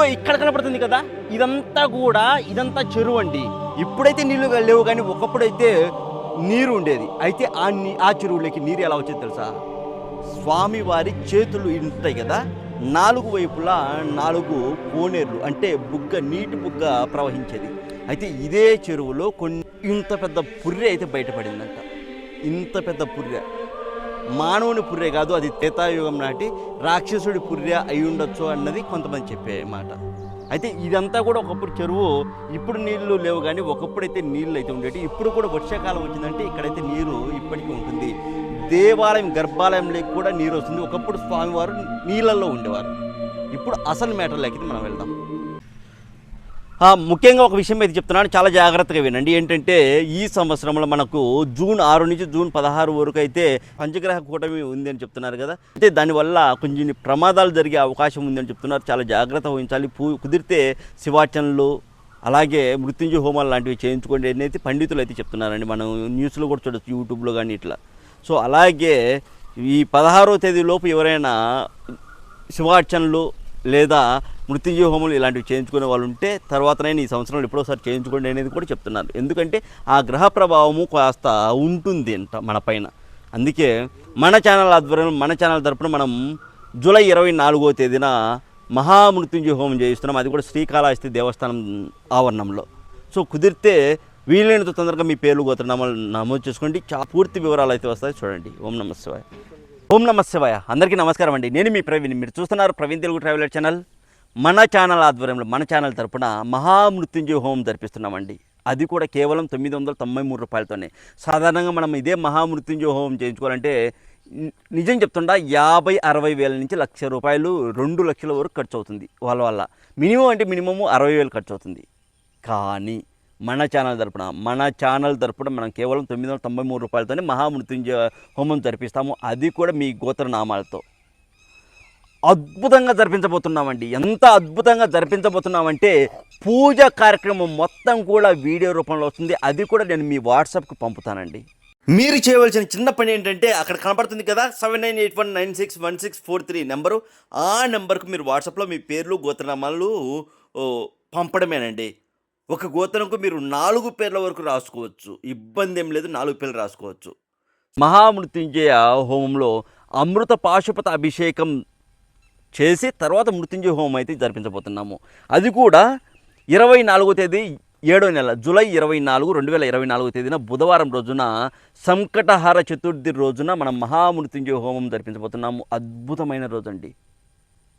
ఇదిగో ఇక్కడ కనపడుతుంది కదా ఇదంతా కూడా ఇదంతా చెరువు అండి. ఇప్పుడైతే నీళ్ళు లేవు కానీ ఒకప్పుడైతే నీరు ఉండేది. అయితే ఆ ఆ చెరువులోకి నీరు ఎలా వచ్చేది తెలుసా? స్వామివారి చేతులు ఉంటాయి కదా నాలుగు వైపులా నాలుగు కోనేర్లు అంటే బుగ్గ నీటి బుగ్గ ప్రవహించేది. అయితే ఇదే చెరువులో కొన్ని ఇంత పెద్ద పుర్రె అయితే బయటపడిందంట. ఇంత పెద్ద పుర్రె. మానవుని పుర్రె కాదు అది త్రేతాయుగం నాటి రాక్షసుడి పుర్రె అయి ఉండొచ్చు అన్నది కొంతమంది చెప్పే మాట. అయితే ఇదంతా కూడా ఒకప్పుడు చెరువు ఇప్పుడు నీళ్ళు లేవు కానీ ఒకప్పుడైతే నీళ్ళు అయితే ఉండేవి ఇప్పుడు కూడా వర్షాకాలం వచ్చిందంటే ఇక్కడైతే నీరు ఇప్పటికీ ఉంటుంది. దేవాలయం గర్భాలయంలోకి కూడా నీరు వస్తుంది. ఒకప్పుడు స్వామివారు నీళ్ళల్లో ఉండేవారు. ఇప్పుడు అసలు మ్యాటర్ లేకపోతే మనం వెళ్దాం. ముఖ్యంగా ఒక విషయం అయితే చెప్తున్నాను. చాలా జాగ్రత్తగా వినండి. ఏంటంటే ఈ సంవత్సరంలో మనకు జూన్ ఆరు నుంచి జూన్ పదహారు వరకు అయితే పంచగ్రహ కూటమి ఉంది అని చెప్తున్నారు కదా. అయితే దానివల్ల కొంచెం ప్రమాదాలు జరిగే అవకాశం ఉందని చెప్తున్నారు. చాలా జాగ్రత్త వహించాలి. పూ కుదిరితే శివార్చనలు అలాగే మృత్యుంజయ హోమాలు లాంటివి చేయించుకోండి అనేది పండితులు అయితే చెప్తున్నారండి. మనం న్యూస్లో కూడా చూడొచ్చు యూట్యూబ్లో కానీ ఇట్లా. సో అలాగే ఈ పదహారో తేదీ లోపు ఎవరైనా శివార్చనలు లేదా మృత్యుంజయ హోమాలు ఇలాంటివి చేయించుకునే వాళ్ళు ఉంటే తర్వాతనైనా ఈ సంవత్సరంలో ఎప్పుడోసారి చేయించుకోండి అనేది కూడా చెప్తున్నారు. ఎందుకంటే ఆ గ్రహ ప్రభావము కాస్త ఉంటుంది అంట మన పైన. అందుకే మన ఛానల్ ఆధ్వర్యంలో మన ఛానల్ తరపున మనం జూలై ఇరవై నాలుగో తేదీన మహామృత్యుంజయ హోమం చేయిస్తున్నాం. అది కూడా శ్రీకాళహస్తి దేవస్థానం ఆవరణంలో. సో కుదిరితే వీలైనంత తొందరగా మీ పేర్లు గోత్రనామాలు నమోదు చేసుకోండి. చా పూర్తి వివరాలు అయితే వస్తాయి. చూడండి. ఓం నమ శివాయ ఓం నమ శివాయ అందరికీ నమస్కారం అండి. నేను మీ ప్రవీణ్. మీరు చూస్తున్నారు ప్రవీణ్ తెలుగు ట్రావెలర్ ఛానల్. మన ఛానల్ ఆధ్వర్యంలో మన ఛానల్ తరపున మహామృత్యుంజయ హోమం జరిపిస్తున్నామండి. అది కూడా కేవలం తొమ్మిది వందల తొంభై మూడు రూపాయలతోనే. సాధారణంగా మనం ఇదే మహామృత్యుంజయ హోమం చేయించుకోవాలంటే నిజం చెప్తుండా యాభై అరవై వేల నుంచి లక్ష రూపాయలు రెండు లక్షల వరకు ఖర్చు అవుతుంది వాళ్ళ వల్ల. మినిమం అంటే మినిమము అరవై వేలు ఖర్చు అవుతుంది కానీ మన ఛానల్ తరపున మన ఛానల్ తరపున మనం కేవలం తొమ్మిది వందల తొంభై మూడు రూపాయలతోనే మహామృత్యుంజయ హోమం జరిపిస్తాము. అది కూడా మీ గోత్రనామాలతో. అద్భుతంగా జరిపించబోతున్నామండి. ఎంత అద్భుతంగా జరిపించబోతున్నామంటే పూజ కార్యక్రమం మొత్తం కూడా వీడియో రూపంలో వస్తుంది. అది కూడా నేను మీ వాట్సాప్కి పంపుతానండి. మీరు చేయవలసిన చిన్న పని ఏంటంటే అక్కడ కనపడుతుంది కదా seven nine eight one nine six one six four three number. ఆ నెంబర్కు మీరు వాట్సాప్లో మీ పేర్లు గోత్రనామాలు పంపడమేనండి. ఒక గోత్రంకు మీరు నాలుగు పేర్ల వరకు రాసుకోవచ్చు. ఇబ్బంది ఏం లేదు నాలుగు పేర్లు రాసుకోవచ్చు. మహామృత్యుంజయ హోమంలో అమృత పాశుపత అభిషేకం చేసి తర్వాత మృత్యుంజయ హోమం అయితే జరిపించబోతున్నాము. అది కూడా ఇరవై నాలుగో తేదీ ఏడో నెల జూలై ఇరవై నాలుగు రెండు వేల ఇరవై నాలుగో తేదీన బుధవారం రోజున సంకటహార చతుర్థి రోజున మనం మహామృత్యుంజయ హోమం జరిపించబోతున్నాము. అద్భుతమైన రోజు అండి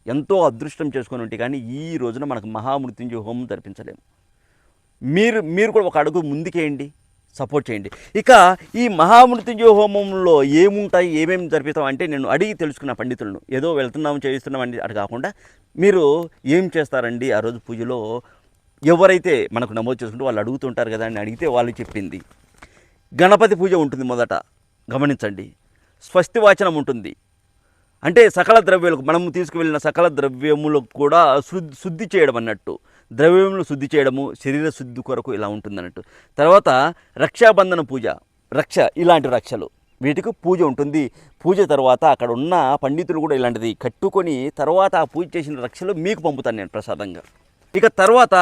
ఎంతో అదృష్టం చేసుకొని ఉంటే కానీ ఈ రోజున మనకు మహామృత్యుంజయ హోమం జరిపించలేము. మీరు మీరు కూడా ఒక అడుగు ముందుకేయండి. సపోర్ట్ చేయండి. ఇక ఈ మహామృత్యుంజయ హోమంలో ఏముంటాయి ఏమేమి జరిపిస్తాం అంటే నేను అడిగి తెలుసుకున్న పండితులను ఏదో వెళ్తున్నాము చేయిస్తున్నాం అని అటు కాకుండా మీరు ఏం చేస్తారండి ఆ రోజు పూజలో? ఎవరైతే మనకు నమోదు చేసుకుంటే వాళ్ళు అడుగుతుంటారు కదా అని అడిగితే వాళ్ళు చెప్పింది. గణపతి పూజ ఉంటుంది మొదట గమనించండి. స్వస్తి వాచనం ఉంటుంది. అంటే సకల ద్రవ్యాలకు మనము తీసుకువెళ్ళిన సకల ద్రవ్యములకు కూడా శుద్ధి శుద్ధి చేయడం అన్నట్టు. ద్రవ్యములు శుద్ధి చేయడము శరీర శుద్ధి కొరకు ఇలా ఉంటుంది అన్నట్టు తర్వాత రక్షాబంధన పూజ రక్ష ఇలాంటి రక్షలు. వీటికి పూజ ఉంటుంది. పూజ తర్వాత అక్కడ ఉన్న పండితులు కూడా ఇలాంటిది కట్టుకొని తర్వాత ఆ పూజ చేసిన రక్షలు మీకు పంపుతాను నేను ప్రసాదంగా. ఇక తర్వాత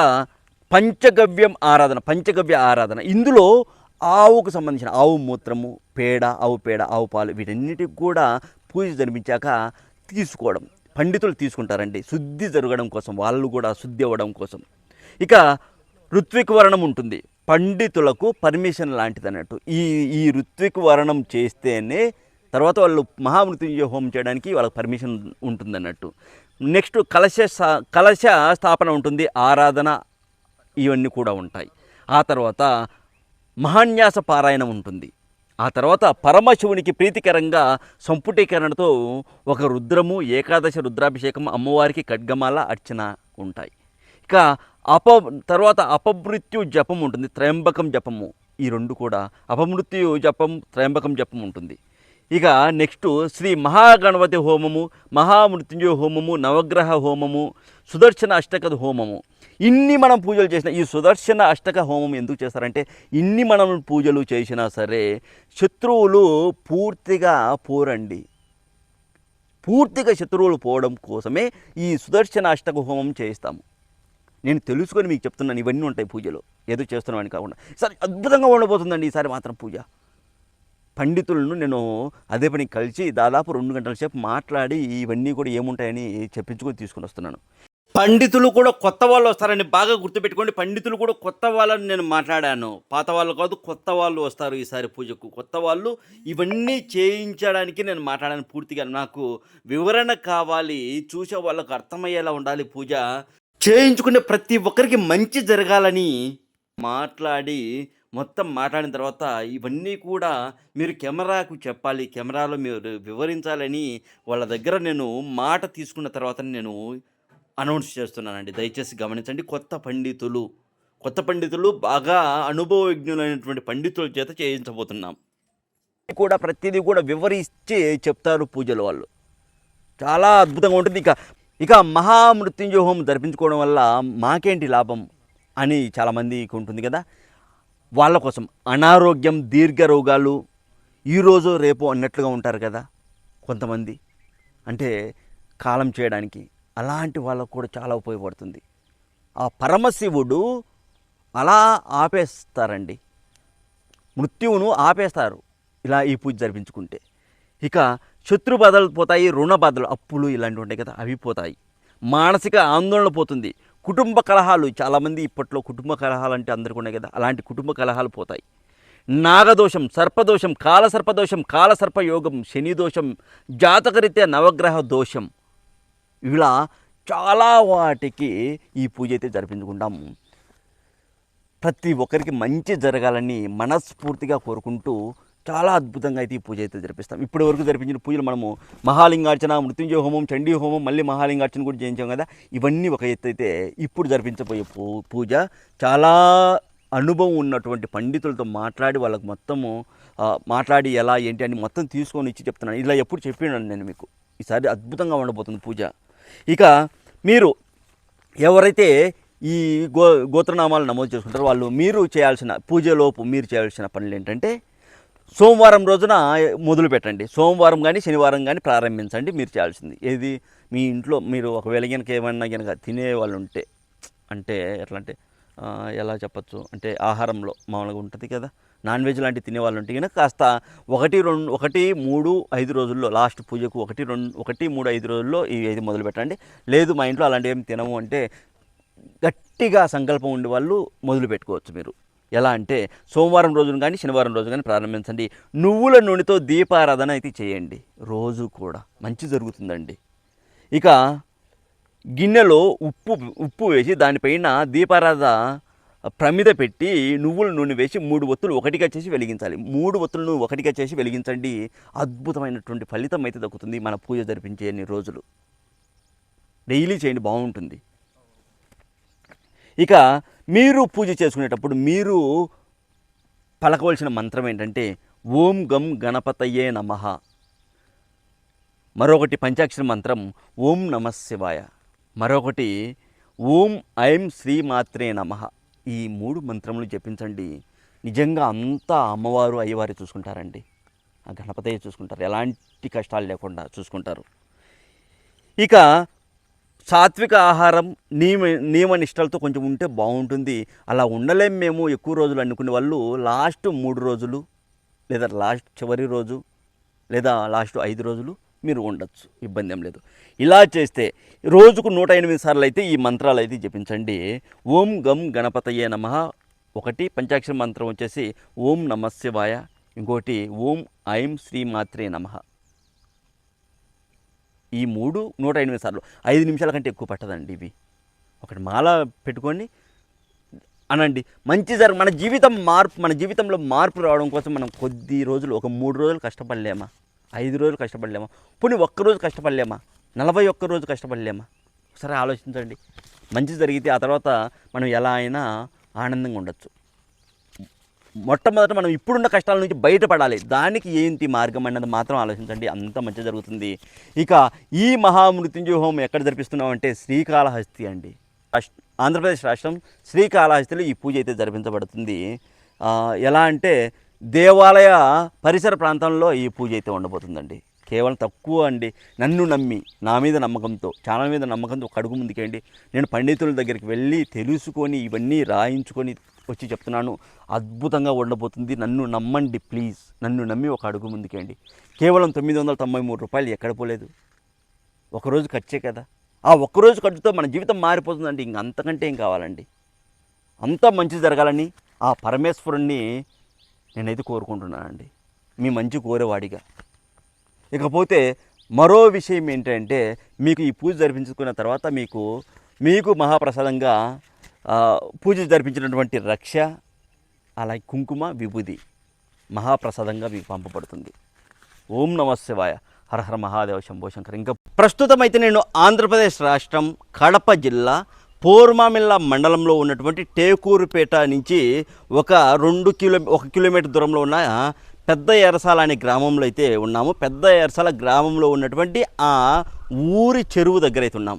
పంచగవ్యం ఆరాధన పంచగవ్య ఆరాధన. ఇందులో ఆవుకు సంబంధించిన ఆవు మూత్రము పేడ ఆవు పేడ ఆవు పాలు వీటన్నిటికి కూడా పూజ జరిపించాక తీసుకోవడం. పండితులు తీసుకుంటారండి. శుద్ధి జరగడం కోసం వాళ్ళు కూడా శుద్ధి అవ్వడం కోసం. ఇక ఋత్విక్ వర్ణం ఉంటుంది. పండితులకు పర్మిషన్ లాంటిది అన్నట్టు ఈ ఈ ఋత్విక్ వర్ణం చేస్తేనే తర్వాత వాళ్ళు మహామృత్యుంజయ హోమం చేయడానికి వాళ్ళకి పర్మిషన్ ఉంటుంది అన్నట్టు నెక్స్ట్ కలశ కలశ స్థాపన ఉంటుంది. ఆరాధన ఇవన్నీ కూడా ఉంటాయి. ఆ తర్వాత మహాన్యాస పారాయణం ఉంటుంది. ఆ తర్వాత పరమశివునికి ప్రీతికరంగా సంపుటీకరణతో ఒక రుద్రము ఏకాదశ రుద్రాభిషేకం అమ్మవారికి ఖడ్గమాల అర్చన ఉంటాయి. ఇక అప తర్వాత అపమృత్యు జపం ఉంటుంది త్రయంబకం జపము. ఈ రెండు కూడా అపమృత్యు జపం త్రయంబకం జపం ఉంటుంది. ఇక నెక్స్ట్ శ్రీ మహాగణపతి హోమము మహామృత్యుంజయ హోమము నవగ్రహ హోమము సుదర్శన అష్టక హోమము. ఇన్ని మనం పూజలు చేసిన ఈ సుదర్శన అష్టక హోమం ఎందుకు చేస్తారంటే ఇన్ని మనం పూజలు చేసినా సరే శత్రువులు పూర్తిగా పోరండి. పూర్తిగా శత్రువులు పోవడం కోసమే ఈ సుదర్శన అష్టక హోమం చేయిస్తాము. నేను తెలుసుకొని మీకు చెప్తున్నాను ఇవన్నీ ఉంటాయి పూజలో. ఏదో చేస్తున్నామని కాకుండా. సరే అద్భుతంగా ఉండబోతుందండి ఈసారి మాత్రం పూజ. పండితులను నేను అదే పని కలిసి దాదాపు రెండు గంటల సేపు మాట్లాడి ఇవన్నీ కూడా ఏముంటాయని చెప్పించుకొని తీసుకుని వస్తున్నాను. పండితులు కూడా కొత్త వాళ్ళు వస్తారని బాగా గుర్తుపెట్టుకోండి. పండితులు కూడా కొత్త వాళ్ళని నేను మాట్లాడాను. పాత వాళ్ళు కాదు కొత్త వాళ్ళు వస్తారు ఈసారి పూజకు. కొత్త వాళ్ళు ఇవన్నీ చేయించడానికి నేను మాట్లాడాను పూర్తిగా. నాకు వివరణ కావాలి చూసే వాళ్ళకు అర్థమయ్యేలా ఉండాలి పూజ. చేయించుకునే ప్రతి ఒక్కరికి మంచి జరగాలని మాట్లాడి మొత్తం మాట్లాడిన తర్వాత ఇవన్నీ కూడా మీరు కెమెరాకు చెప్పాలి కెమెరాలో మీరు వివరించాలని వాళ్ళ దగ్గర నేను మాట తీసుకున్న తర్వాత నేను అనౌన్స్ చేస్తున్నానండి. దయచేసి గమనించండి కొత్త పండితులు కొత్త పండితులు బాగా అనుభవజ్ఞులైనటువంటి పండితుల చేత చేయించబోతున్నాం. కూడా ప్రతిదీ కూడా వివరించి చెప్తారు పూజలు వాళ్ళు. చాలా అద్భుతంగా ఉంటుంది. ఇక ఇక మహామృత్యుంజయ హోమం జరిపించుకోవడం వల్ల మాకేంటి లాభం అని చాలామందికి ఉంటుంది కదా. వాళ్ళ కోసం అనారోగ్యం దీర్ఘ రోగాలు ఈరోజు రేపు అన్నట్లుగా ఉంటారు కదా కొంతమంది. అంటే కాలం చేయడానికి అలాంటి వాళ్ళకు కూడా చాలా ఉపయోగపడుతుంది. ఆ పరమశివుడు అలా ఆపేస్తారండి. మృత్యువును ఆపేస్తారు ఇలా ఈ పూజ జరిపించుకుంటే. ఇక శత్రు బదలు పోతాయి రుణ బదలు అప్పులు ఇలాంటివి ఉంటాయి కదా అవి పోతాయి. మానసిక ఆందోళన పోతుంది. కుటుంబ కలహాలు చాలామంది ఇప్పట్లో కుటుంబ కలహాలు అంటే అందరికీ ఉన్నాయి కదా అలాంటి కుటుంబ కలహాలు పోతాయి. నాగదోషం సర్పదోషం కాలసర్పదోషం కాలసర్పయోగం శని దోషం జాతకరీత్యా నవగ్రహ దోషం. ఇలా చాలా వాటికి ఈ పూజ అయితే జరిపించుకుంటాము ప్రతి ఒక్కరికి మంచి జరగాలని మనస్ఫూర్తిగా కోరుకుంటూ చాలా అద్భుతంగా అయితే ఈ పూజ అయితే జరిపిస్తాం. ఇప్పటి వరకు జరిపించిన పూజలు మనము మహాలింగార్చన మృత్యుంజయ హోమం చండీ హోమం మళ్ళీ మహాలింగార్చన కూడా చేయించాం కదా. ఇవన్నీ ఒక ఎత్తు అయితే ఇప్పుడు జరిపించబోయే పూ పూజ. చాలా అనుభవం ఉన్నటువంటి పండితులతో మాట్లాడి వాళ్ళకు మొత్తము మాట్లాడి ఎలా ఏంటి అని మొత్తం తీసుకొని ఇచ్చి చెప్తున్నాను. ఇలా ఎప్పుడు చెప్పినాను నేను మీకు. ఈసారి అద్భుతంగా ఉండబోతుంది పూజ. ఇక మీరు ఎవరైతే ఈ గో గోత్రనామాలు నమోదు చేసుకుంటారో వాళ్ళు మీరు చేయాల్సిన పూజలోపు మీరు చేయాల్సిన పనులు ఏంటంటే సోమవారం రోజున మొదలు పెట్టండి సోమవారం కానీ శనివారం కానీ ప్రారంభించండి మీరు చేయాల్సింది. ఏది? మీ ఇంట్లో మీరు ఒకవేళ కనుక ఏమన్నా కనుక తినే వాళ్ళు ఉంటే అంటే ఎట్లా అంటే ఎలా చెప్పచ్చు? అంటే ఆహారంలో మామూలుగా ఉంటుంది కదా. నాన్ వెజ్ లాంటివి తినే వాళ్ళు ఉంటే కనుక కాస్త ఒకటి రెండు ఒకటి మూడు ఐదు రోజుల్లో లాస్ట్ పూజకు ఒకటి రెండు ఒకటి మూడు ఐదు రోజుల్లో ఈ ఐదు మొదలు పెట్టండి లేదు మా ఇంట్లో అలాంటివి ఏమి తినము అంటే గట్టిగా సంకల్పం ఉండే వాళ్ళు మొదలు పెట్టుకోవచ్చు మీరు. ఎలా అంటే సోమవారం రోజున కానీ శనివారం రోజు కానీ ప్రారంభించండి. నువ్వుల నూనెతో దీపారాధన అయితే చేయండి. రోజు కూడా మంచి జరుగుతుందండి. ఇక గిన్నెలో ఉప్పు ఉప్పు వేసి దానిపైన దీపారాధ ప్రమిద పెట్టి నువ్వుల నూనె వేసి మూడు ఒత్తులు ఒకటిగా చేసి వెలిగించాలి. మూడు ఒత్తులను ఒకటిగా చేసి వెలిగించండి. అద్భుతమైనటువంటి ఫలితం అయితే దక్కుతుంది మన పూజ జరిపించే అన్ని రోజులు. డైలీ చేయండి బాగుంటుంది. ఇక మీరు పూజ చేసుకునేటప్పుడు మీరు పలకవలసిన మంత్రం ఏంటంటే ఓం గం గణపతయే నమ. మరొకటి పంచాక్షర మంత్రం ఓం నమ శివాయ. మరొకటి ఓం ఐం శ్రీమాత్రే నమ. ఈ మూడు మంత్రములు జపించండి. నిజంగా అంతా అమ్మవారు అయ్యవారు చూసుకుంటారండి. ఆ గణపతయ్య చూసుకుంటారు. ఎలాంటి కష్టాలు లేకుండా చూసుకుంటారు. ఇక సాత్విక ఆహారం నియమ నియమ నిష్టలతో కొంచెం ఉంటే బాగుంటుంది. అలా ఉండలేం మేము ఎక్కువ రోజులు అనుకునే వాళ్ళు. లాస్ట్ మూడు రోజులు లేదా లాస్ట్ చివరి రోజు లేదా లాస్ట్ ఐదు రోజులు మీరు ఉండొచ్చు. ఇబ్బంది ఏం లేదు. ఇలా చేస్తే రోజుకు నూట ఎనిమిది సార్లు అయితే ఈ మంత్రాలు అయితే జపించండి. ఓం గం గణపతయే నమ. ఒకటి పంచాక్షర మంత్రం వచ్చేసి ఓం నమశివాయ ఇంకోటి ఓం ఐం శ్రీమాత్రే నమః. ఈ మూడు నూట ఎనిమిది సార్లు. ఐదు నిమిషాల కంటే ఎక్కువ పట్టదండి ఇవి. ఒకటి మాల పెట్టుకొని అనండి. మంచి జర మన జీవితం మార్పు మన జీవితంలో మార్పు రావడం కోసం మనం కొద్ది రోజులు ఒక మూడు రోజులు కష్టపడలేమా? ఐదు రోజులు కష్టపడలేమా? పోనీ ఒక్క రోజు కష్టపడలేమా? నలభై ఒక్క రోజు కష్టపడలేమా? ఒకసారి ఆలోచించండి. మంచి జరిగితే ఆ తర్వాత మనం ఎలా అయినా ఆనందంగా ఉండొచ్చు. మొట్టమొదట మనం ఇప్పుడున్న కష్టాల నుంచి బయటపడాలి. దానికి ఏంటి మార్గం అన్నది మాత్రం ఆలోచించండి. అంత మంచి జరుగుతుంది. ఇక ఈ మహామృత్యుంజయ హోమం ఎక్కడ జరిపిస్తున్నాం అంటే శ్రీకాళహస్తి అండి. ఆంధ్రప్రదేశ్ రాష్ట్రం శ్రీకాళహస్తిలో ఈ పూజ అయితే జరిపించబడుతుంది. ఎలా అంటే దేవాలయ పరిసర ప్రాంతంలో ఈ పూజ అయితే ఉండబోతుందండి. కేవలం తక్కువ అండి. నన్ను నమ్మి నా మీద నమ్మకంతో ఛానల్ మీద నమ్మకంతో ఒక అడుగు ముందుకేయండి. నేను పండితుల దగ్గరికి వెళ్ళి తెలుసుకొని ఇవన్నీ రాయించుకొని వచ్చి చెప్తున్నాను. అద్భుతంగా ఉండబోతుంది. నన్ను నమ్మండి ప్లీజ్. నన్ను నమ్మి ఒక అడుగు ముందుకేయండి. కేవలం తొమ్మిది వందల తొంభై మూడు రూపాయలు ఎక్కడ పోలేదు? ఒకరోజు ఖర్చే కదా. ఆ ఒక్కరోజు ఖర్చుతో మన జీవితం మారిపోతుందండి. ఇంక అంతకంటే ఏం కావాలండి? అంతా మంచి జరగాలని ఆ పరమేశ్వరుణ్ణి నేనైతే కోరుకుంటున్నానండి. మీ మంచి కోరేవాడిగా. ఇకపోతే మరో విషయం ఏంటంటే మీకు ఈ పూజ జరిపించుకున్న తర్వాత మీకు మీకు మహాప్రసాదంగా పూజ జరిపించినటువంటి రక్ష అలాగే కుంకుమ విభూది మహాప్రసాదంగా మీకు పంపబడుతుంది. ఓం నమ శివాయ. హరహర మహాదేవ శంభో శంకర్. ఇంకా ప్రస్తుతం అయితే నేను ఆంధ్రప్రదేశ్ రాష్ట్రం కడప జిల్లా పోర్మామిల్ల మండలంలో ఉన్నటువంటి టేకూరుపేట నుంచి ఒక రెండు కిలో ఒక కిలోమీటర్ దూరంలో ఉన్న పెద్ద ఎరసాల అనే గ్రామంలో అయితే ఉన్నాము. పెద్ద ఎరసాల గ్రామంలో ఉన్నటువంటి ఆ ఊరి చెరువు దగ్గర అయితే ఉన్నాం.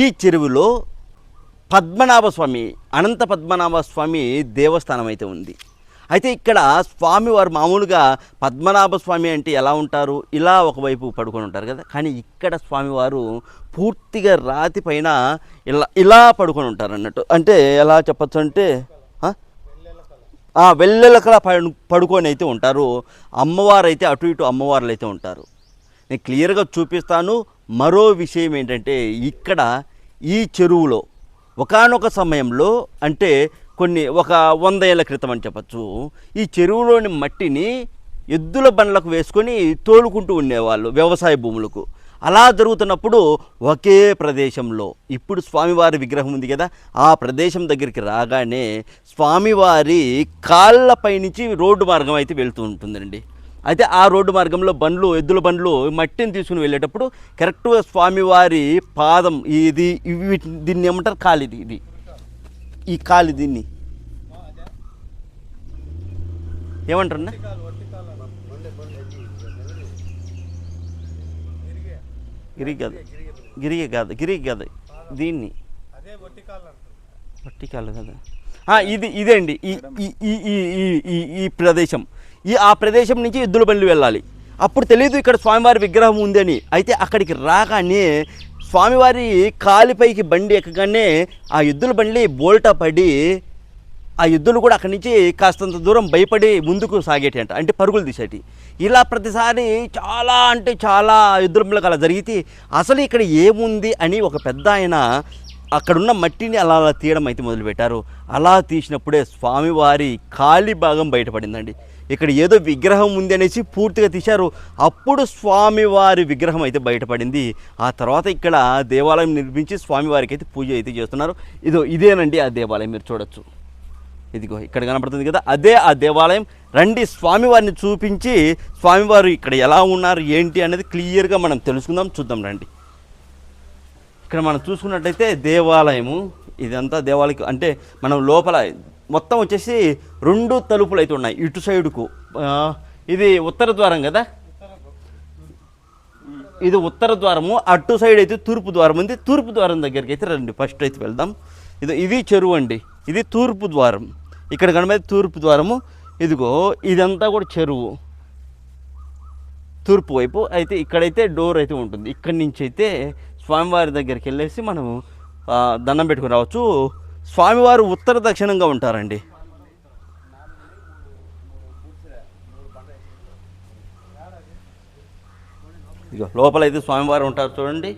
ఈ చెరువులో పద్మనాభ స్వామి అనంత పద్మనాభ స్వామి దేవస్థానం అయితే ఉంది. అయితే ఇక్కడ స్వామి వారు మామూలుగా పద్మనాభ స్వామి అంటే ఎలా ఉంటారు? ఇలా ఒకవైపు పడుకొని ఉంటారు కదా. కానీ ఇక్కడ స్వామివారు పూర్తిగా రాతి పైన ఇలా ఇలా పడుకొని ఉంటారు అన్నట్టు. అంటే ఎలా చెప్పచ్చు అంటే వెల్లెలకల పడు పడుకొని అయితే ఉంటారు. అమ్మవారు అయితే అటు ఇటు అమ్మవార్లు అయితే ఉంటారు. నేను క్లియర్గా చూపిస్తాను. మరో విషయం ఏంటంటే ఇక్కడ ఈ చెరువులో ఒకానొక సమయంలో అంటే కొన్ని ఒక వంద ఏళ్ళ క్రితం అని చెప్పచ్చు. ఈ చెరువులోని మట్టిని ఎద్దుల బండ్లకు వేసుకొని తోలుకుంటూ ఉండేవాళ్ళు వ్యవసాయ భూములకు. అలా జరుగుతున్నప్పుడు ఒకే ప్రదేశంలో ఇప్పుడు స్వామివారి విగ్రహం ఉంది కదా ఆ ప్రదేశం దగ్గరికి రాగానే స్వామివారి కాళ్ళపై నుంచి రోడ్డు మార్గం అయితే వెళ్తూ ఉంటుందండి. అయితే ఆ రోడ్డు మార్గంలో బండ్లు ఎద్దుల బండ్లు మట్టిని తీసుకుని వెళ్ళేటప్పుడు కరెక్ట్గా స్వామివారి పాదం ఇది దీన్ని ఏమంటారు? కాలిది ఇది ఈ కాలి దీన్ని. ఏమంటారు అన్న? గిరి కాదు గిరిగే కాదు గిరికి కాదు దీన్ని పట్టికాలు కదా? ఇది ఇదే అండి ఈ ఈ ఈ ఈ ఈ- ఈ ఈ ప్రదేశం. ఈ ఆ ప్రదేశం నుంచి ఎద్దుల బండ్లు వెళ్ళాలి. అప్పుడు తెలియదు ఇక్కడ స్వామివారి విగ్రహం ఉంది అని. అయితే అక్కడికి రాగానే స్వామివారి కాలిపైకి బండి ఎక్కగానే ఆ ఎద్దుల బండి బోల్టా పడి ఆ ఎద్దులు కూడా అక్కడి నుంచి కాస్తంత దూరం భయపడి ముందుకు సాగేటి అంట అంటే పరుగులు తీసేటి. ఇలా ప్రతిసారి చాలా అంటే చాలా ఎద్దుల అలా జరిగితే అసలు ఇక్కడ ఏముంది అని ఒక పెద్ద ఆయన అక్కడున్న మట్టిని అలా అలా తీయడం అయితే మొదలుపెట్టారు. అలా తీసినప్పుడే స్వామివారి కాలి భాగం బయటపడిందండి. ఇక్కడ ఏదో విగ్రహం ఉంది అనేసి పూర్తిగా తీశారు. అప్పుడు స్వామివారి విగ్రహం అయితే బయటపడింది. ఆ తర్వాత ఇక్కడ దేవాలయం నిర్మించి స్వామివారికి అయితే పూజ అయితే చేస్తున్నారు. ఇదో ఇదేనండి ఆ దేవాలయం మీరు చూడొచ్చు. ఇదిగో ఇక్కడ కనపడుతుంది కదా అదే ఆ దేవాలయం. రండి స్వామివారిని చూపించి స్వామివారు ఇక్కడ ఎలా ఉన్నారు ఏంటి అనేది క్లియర్గా మనం తెలుసుకుందాం చూద్దాం రండి. ఇక్కడ మనం చూసుకున్నట్టయితే దేవాలయము ఇదంతా దేవాలయం అంటే మనం లోపల మొత్తం వచ్చేసి రెండు తలుపులు అయితే ఉన్నాయి ఇటు సైడుకు. ఇది ఉత్తర ద్వారం కదా? ఇది ఉత్తర ద్వారము అటు సైడ్ అయితే తూర్పు ద్వారం ఉంది తూర్పు ద్వారం దగ్గరికి అయితే రండి ఫస్ట్ అయితే వెళ్దాం. ఇది ఇది చెరువు అండి ఇది తూర్పు ద్వారం. ఇక్కడ కనబడి తూర్పు ద్వారము. ఇదిగో ఇదంతా కూడా చెరువు. తూర్పు వైపు అయితే ఇక్కడైతే డోర్ అయితే ఉంటుంది. ఇక్కడి నుంచి అయితే స్వామివారి దగ్గరికి వెళ్ళేసి మనం దండం పెట్టుకుని రావచ్చు. స్వామివారు ఉత్తర దక్షిణంగా ఉంటారండి. ఇదిగో అయితే స్వామివారు ఉంటారు చూడండి.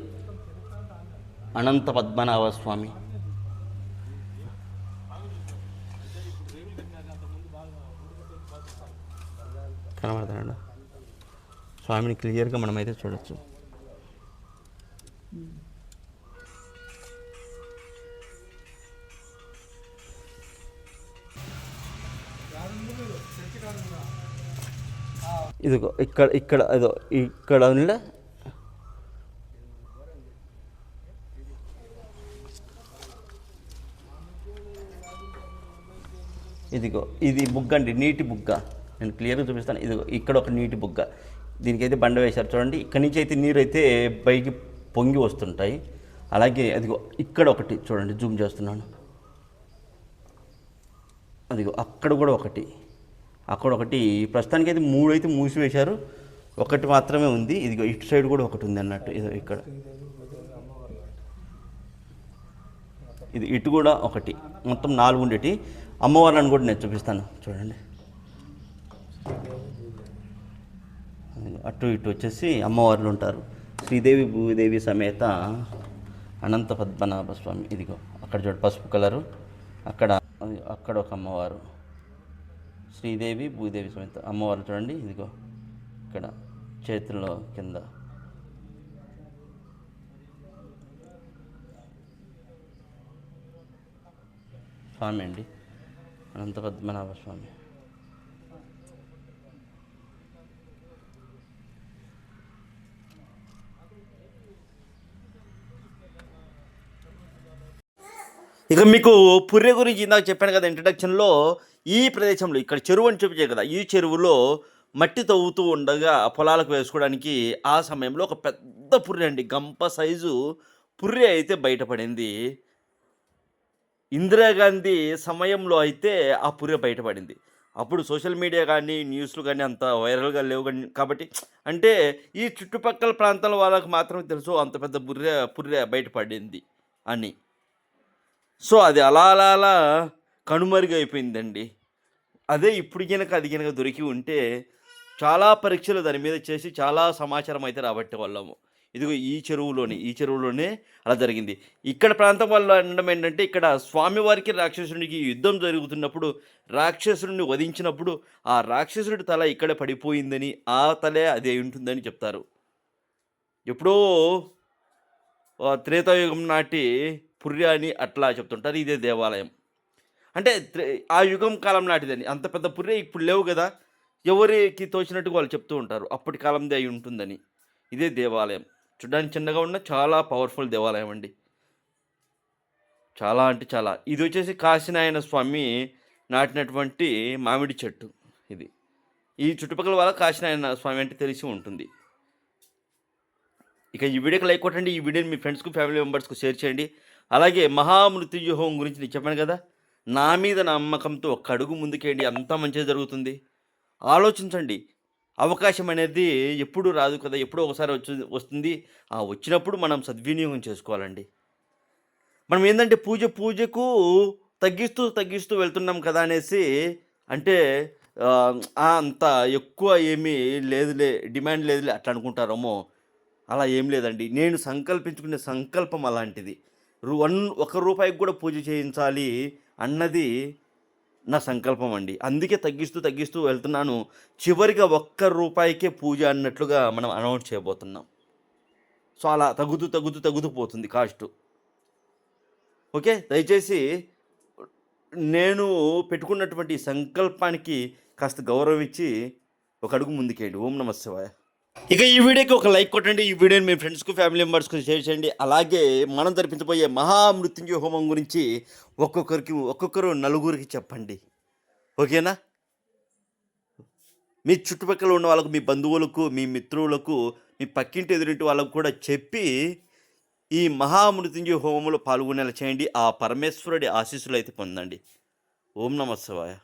అనంత పద్మనాభ స్వామి. కనబడతాడు స్వామిని క్లియర్గా మనమైతే చూడొచ్చు. ఇదిగో ఇక్కడ ఇక్కడ ఇదో ఇక్కడ ఉండే. ఇదిగో ఇది బుగ్గ అండి నీటి బుగ్గ. నేను క్లియర్గా చూపిస్తాను. ఇదిగో ఇక్కడ ఒక నీటి బుగ్గ. దీనికైతే బండ వేశారు. చూడండి ఇక్కడి నుంచి అయితే నీరు అయితే పైకి పొంగి వస్తుంటాయి. అలాగే అదిగో ఇక్కడ ఒకటి చూడండి జూమ్ చేస్తున్నాను. అదిగో అక్కడ కూడా ఒకటి. అక్కడ ఒకటి. ప్రస్తుతానికి అయితే మూడు అయితే మూసివేశారు. ఒకటి మాత్రమే ఉంది. ఇదిగో ఇటు సైడ్ కూడా ఒకటి ఉంది అన్నట్టు. ఇదో ఇక్కడ. ఇది ఇటు కూడా ఒకటి. మొత్తం నాలుగు ఉండేటి. అమ్మవారిని కూడా నేను చూపిస్తాను. చూడండి. అటు ఇటు వచ్చేసి అమ్మవార్లు ఉంటారు. శ్రీదేవి భూదేవి సమేత అనంత పద్మనాభ స్వామి. ఇదిగో అక్కడ చూడ పసుపు కలరు. అక్కడ అక్కడ ఒక అమ్మవారు. శ్రీదేవి భూదేవి సమేత అమ్మవారు చూడండి. ఇదిగో ఇక్కడ చేతుల్లో కింద. స్వామి అండి. అనంత పద్మనాభ స్వామి. ఇక మీకు పుర్రె గురించి ఇందాక చెప్పాను కదా ఇంట్రడక్షన్లో ఈ ప్రదేశంలో ఇక్కడ చెరువు అని చెప్పే కదా ఈ చెరువులో మట్టి తవ్వుతూ ఉండగా పొలాలకు వేసుకోవడానికి ఆ సమయంలో ఒక పెద్ద పుర్రె అండి. గంప సైజు పుర్రె అయితే బయటపడింది. ఇందిరాగాంధీ సమయంలో అయితే ఆ పుర్రె బయటపడింది. అప్పుడు సోషల్ మీడియా కానీ న్యూస్లు కానీ అంత వైరల్గా లేవు కానీ కాబట్టి అంటే ఈ చుట్టుపక్కల ప్రాంతాల వాళ్ళకి మాత్రమే తెలుసు అంత పెద్ద బుర్రె పుర్రె బయటపడింది అని. సో అది అలా అలా అలా కనుమరుగైపోయిందండి అదే ఇప్పుడు కనుక అది కనుక దొరికి ఉంటే చాలా పరీక్షలు దాని మీద చేసి చాలా సమాచారం అయితే రాబట్టే వాళ్ళము. ఇదిగో ఈ చెరువులోనే ఈ చెరువులోనే అలా జరిగింది. ఇక్కడ ప్రాంతం వల్ల అనడం ఏంటంటే ఇక్కడ స్వామివారికి రాక్షసునికి యుద్ధం జరుగుతున్నప్పుడు రాక్షసుడిని వధించినప్పుడు ఆ రాక్షసుడి తల ఇక్కడే పడిపోయిందని ఆ తలే అదే ఉంటుందని చెప్తారు. ఎప్పుడో త్రేతాయుగం నాటి పుర్యాని అట్లా చెప్తుంటారు ఇదే దేవాలయం. అంటే ఆ యుగం కాలం నాటిదని అంత పెద్ద పుర్రె ఇప్పుడు లేవు కదా ఎవరికి తోచినట్టు వాళ్ళు చెప్తూ ఉంటారు అప్పటి కాలందే అయి ఉంటుందని. ఇదే దేవాలయం. చూడడానికి చిన్నగా ఉన్న చాలా పవర్ఫుల్ దేవాలయం అండి. చాలా అంటే చాలా. ఇది వచ్చేసి కాశీనాయన స్వామి నాటినటువంటి మామిడి చెట్టు ఇది. ఈ చుట్టుపక్కల వాళ్ళ కాశీనాయన స్వామి అంటే తెలిసి ఉంటుంది. ఇక ఈ వీడియోకి లైక్ కొట్టండి ఈ వీడియోని మీ ఫ్రెండ్స్కు ఫ్యామిలీ మెంబర్స్కు షేర్ చేయండి. అలాగే మహామృత్యుంజయ గురించి నేను చెప్పాను కదా? నా మీద నమ్మకంతో ఒక్క అడుగు ముందుకేయండి అంతా మంచిగా జరుగుతుంది. ఆలోచించండి. అవకాశం అనేది ఎప్పుడు రాదు కదా ఎప్పుడో ఒకసారి వచ్చి వస్తుంది. ఆ వచ్చినప్పుడు మనం సద్వినియోగం చేసుకోవాలండి. మనం ఏంటంటే పూజ పూజకు తగ్గిస్తూ తగ్గిస్తూ వెళ్తున్నాం కదా అనేసి అంటే అంత ఎక్కువ ఏమీ లేదులే డిమాండ్ లేదులే అట్లా అనుకుంటారేమో. అలా ఏం లేదండి. నేను సంకల్పించుకునే సంకల్పం అలాంటిది. వన్ ఒక రూపాయికి కూడా పూజ చేయించాలి అన్నది నా సంకల్పం అండి. అందుకే తగ్గిస్తూ తగ్గిస్తూ వెళ్తున్నాను. చివరిగా ఒక్క రూపాయికే పూజ అన్నట్లుగా మనం అనౌన్స్ చేయబోతున్నాం. సో అలా తగ్గుతూ తగ్గుతూ తగ్గుతూ పోతుంది కాస్ట్. ఓకే? దయచేసి నేను పెట్టుకున్నటువంటి సంకల్పానికి కాస్త గౌరవం ఇచ్చి ఒక అడుగు ముందుకేయండి. ఓం నమ శివాయ. ఇక ఈ వీడియోకి ఒక లైక్ కొట్టండి. ఈ వీడియోని మీ ఫ్రెండ్స్కు ఫ్యామిలీ మెంబర్స్కు షేర్ చేయండి. అలాగే మనం జరిపించబోయే మహామృత్యుంజయ హోమం గురించి ఒక్కొక్కరికి ఒక్కొక్కరు నలుగురికి చెప్పండి. ఓకేనా? మీ చుట్టుపక్కల ఉన్న వాళ్ళకు మీ బంధువులకు మీ మిత్రులకు మీ పక్కింటి ఎదురింటి వాళ్ళకు కూడా చెప్పి ఈ మహామృత్యుంజయ హోమంలో పాల్గొనేలా చేయండి. ఆ పరమేశ్వరుడి ఆశీస్సులు అయితే పొందండి. ఓం నమ శివాయ.